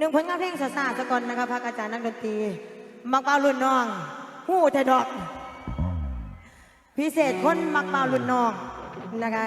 หนึ่งผลงานเพลงสาสาสกอนนะคะพักอาจารย์นักดนตรี มักเป่ารุ่นน้องหู้แต่ดอก พิเศษคนมักเป่ารุ่นน้องนะคะ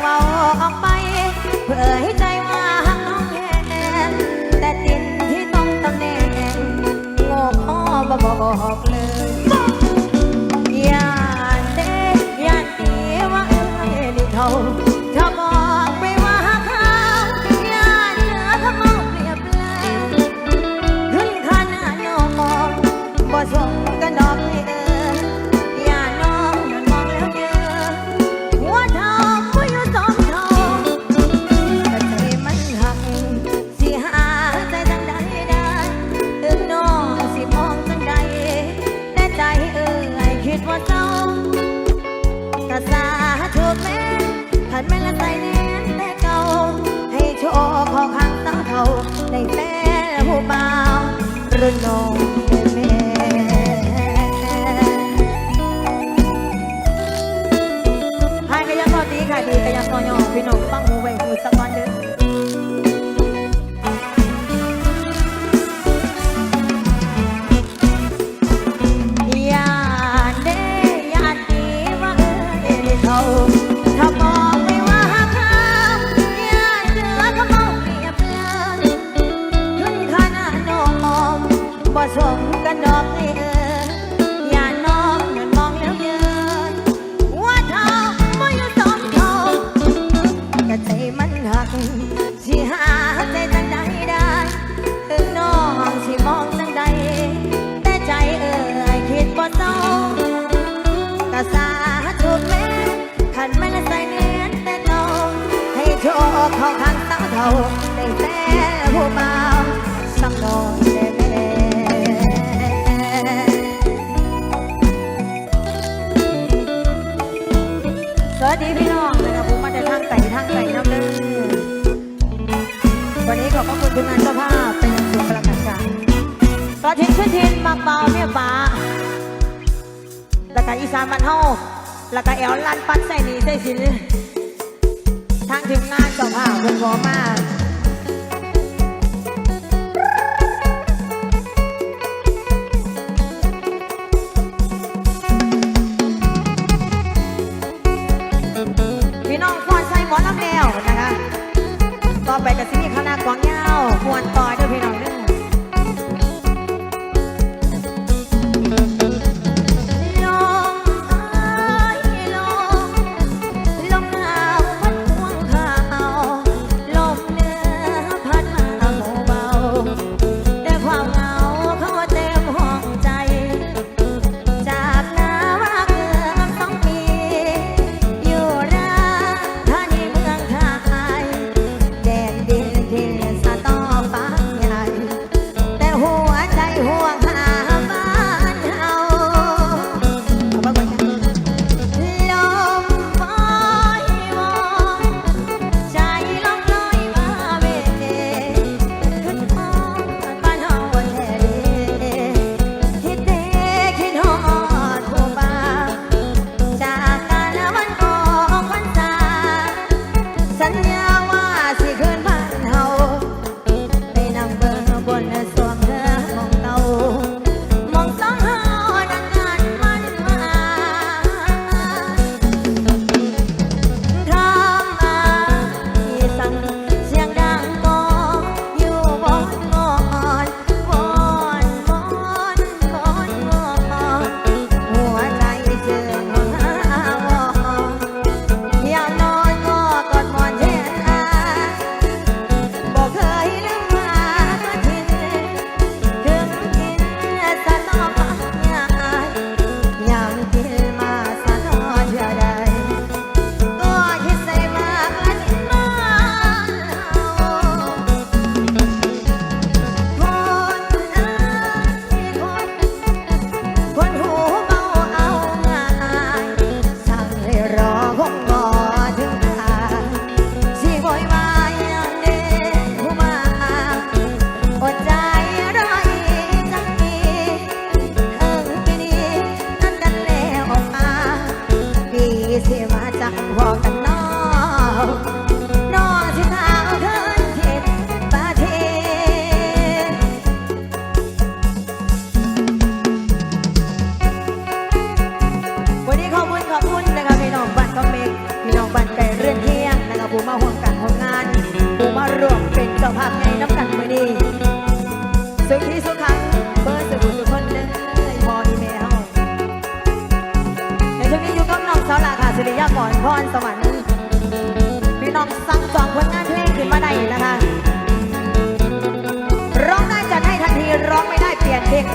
wow. Mr. Conde. ทินมักเบาเมียป่าแล้วก็อีสานบ้านเฮาแล้วก็แอลลันปัดใส่หนีใส่สินทางทีมงานเจ้าภาเพิ่นบ่มาพี่น้องควรใส่หมอลำแนวนะคะ ต่อไปก็สิมีคณะกวางยาวควรต่อย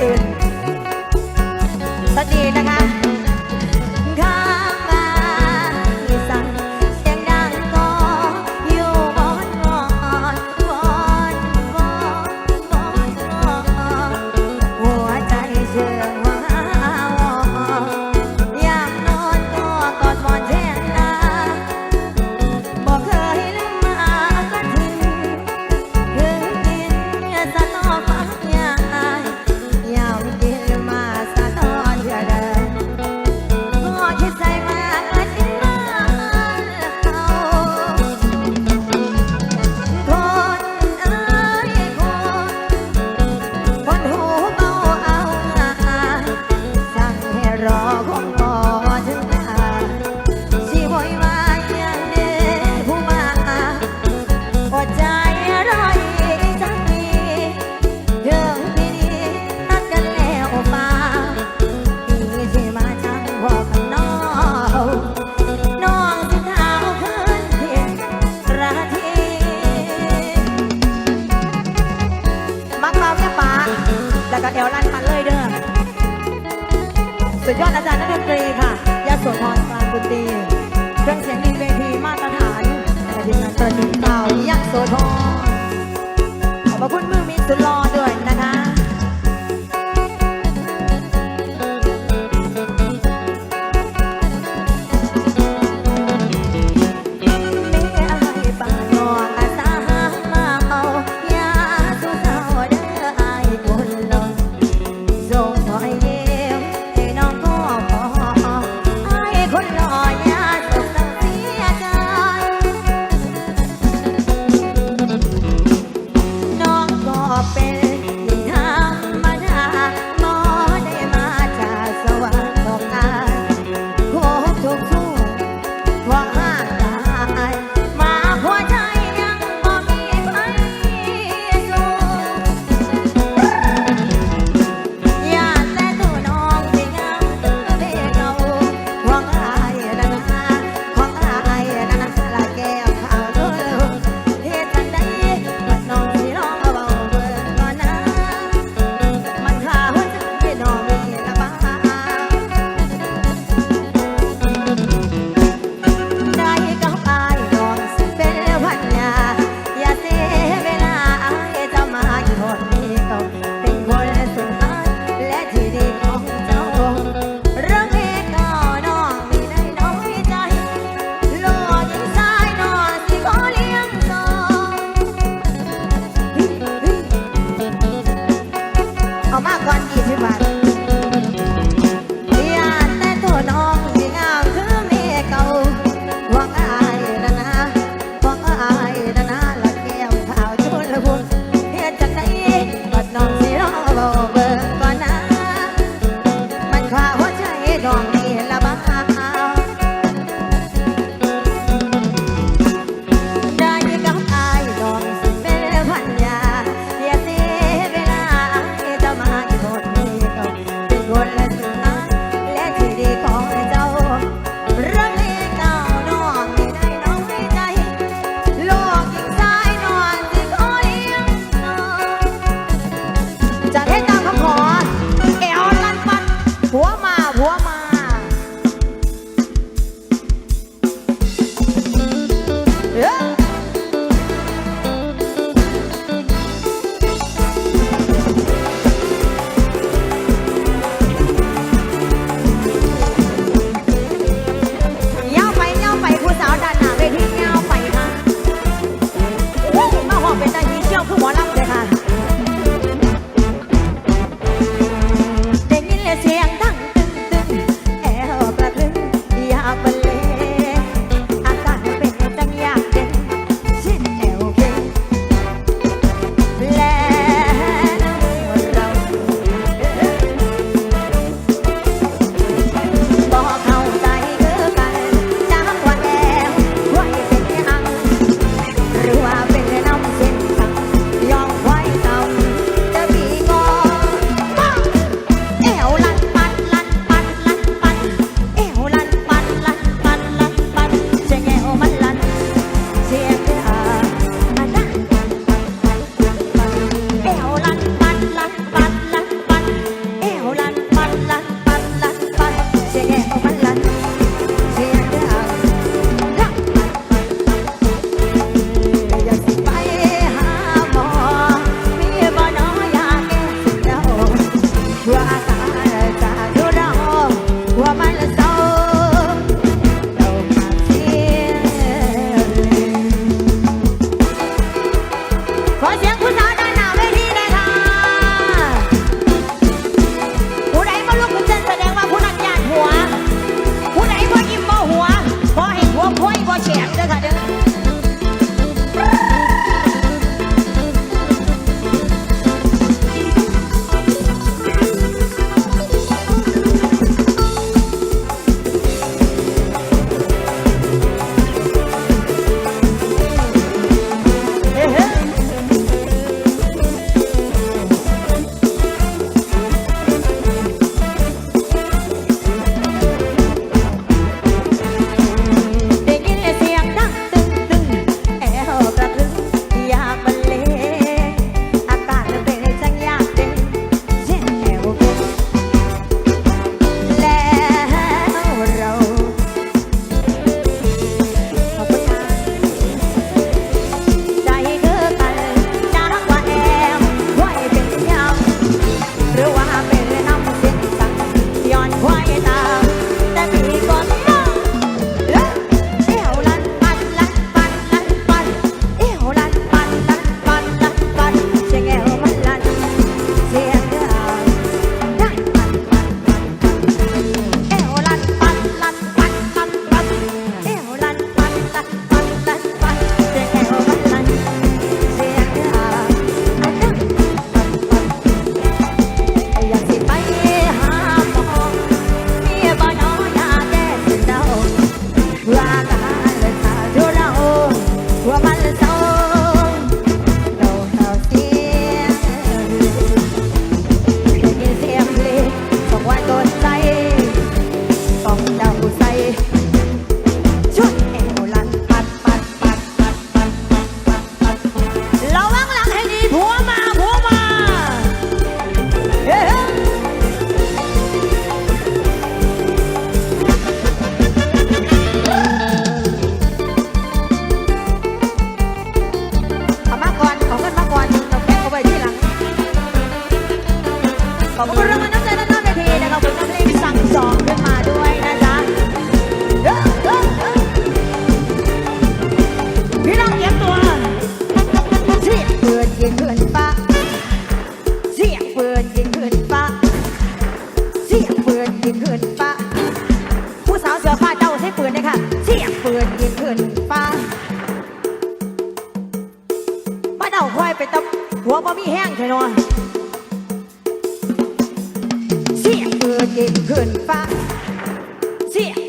อื่น เต่ายักษ์โสธรขอบคุณมือมีสุดลอย เ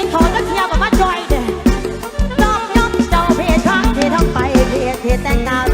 กินขอก็เชียร์กับมาจอยเด้อยอมยองเจ้าเพศทางเททงไปเพศเทแต่งหน้า